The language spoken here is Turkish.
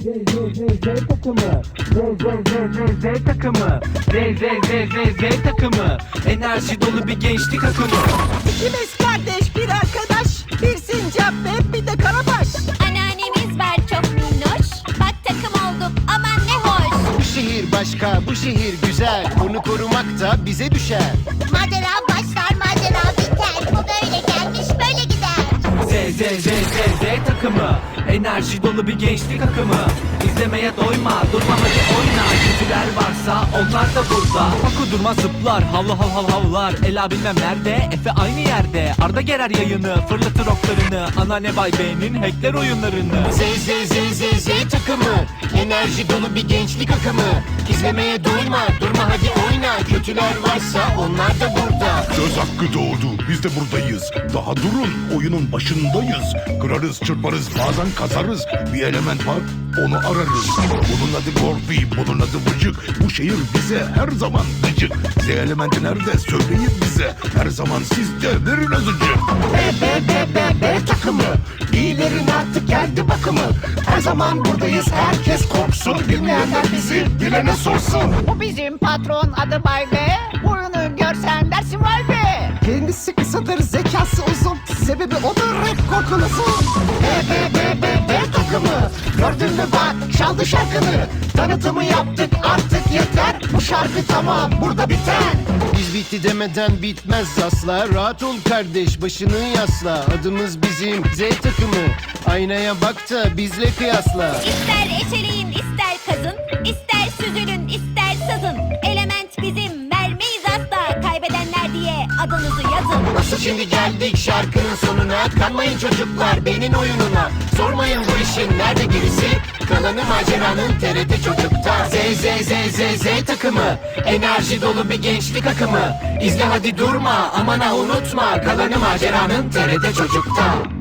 Z takımı Z Z Z Z Z takımı Z Z Z Z Z takımı Enerji dolu bir gençlik akımı İkimiz kardeş bir arkadaş Bir sincap ve bir de karabaş Anneannemiz var çok minnoş. Bak takım olduk aman ne hoş. Bu şehir başka, bu şehir güzel. Onu korumak da bize düşer. Macera başlar macera takımı. Enerji dolu bir gençlik akımı. İzlemeye doyma durma hadi oyna. Kötüler varsa onlar da burada. Paku durma zıplar. Havlu hav hav havlar. Ela bilmem nerede? Efe aynı yerde. Arda gerer yayını fırlatır oklarını. Anneanne Bay B'nin hackler oyunlarını. Z Z Z Z Z takımı. Enerji dolu bir gençlik akımı. İzlemeye doyma, durma hadi oyna. Kötüler varsa onlar da burada. Söz hakkı doğdu. Biz de buradayız. Daha durun. Oyunun başındayız. Kırarız, çırparız, bazen kazarız. Bir element var, onu ararız. Bunun adı Gorfi, bunun adı Vıcık. Bu şehir bize her zaman gıcık. Z elementi nerede? Söyleyin bize. Her zaman siz de verin azıcık. B B B B B takımı. İyilerin artık geldi bakımı. Her zaman buradayız. Herkes korksun. Bilmeyenler bizi bilene sorsun. Bu bizim patron adı Bay B Boyunu görsen dersin vay be Kendisi kısadır zekası uzun Sebebi odur rap kokulusu B B Mü bak. Çaldı şarkını. Tanıtımı yaptık. Artık yeter. Bu şarkı tamam. Burada biter. Biz bitti demeden bitmez asla. Rahat ol kardeş. Başını yasla. Adımız bizim Z takımı. Aynaya bak da bizle kıyasla. İster eşeleyin ister kazın. ister süzülün ister sızın. Element bizim vermeyiz asla. Kaybedenler diye adınızı yazın. Nasıl şimdi geldik şarkının sonuna? Kanmayın çocuklar benim oyununa Sormayın bu işin nerede gerisi Kalanı maceranın TRT çocukta. Z Z Z Z Z takımı. Enerji dolu bir gençlik akımı. İzle hadi durma aman ha unutma. Kalanı maceranın TRT çocukta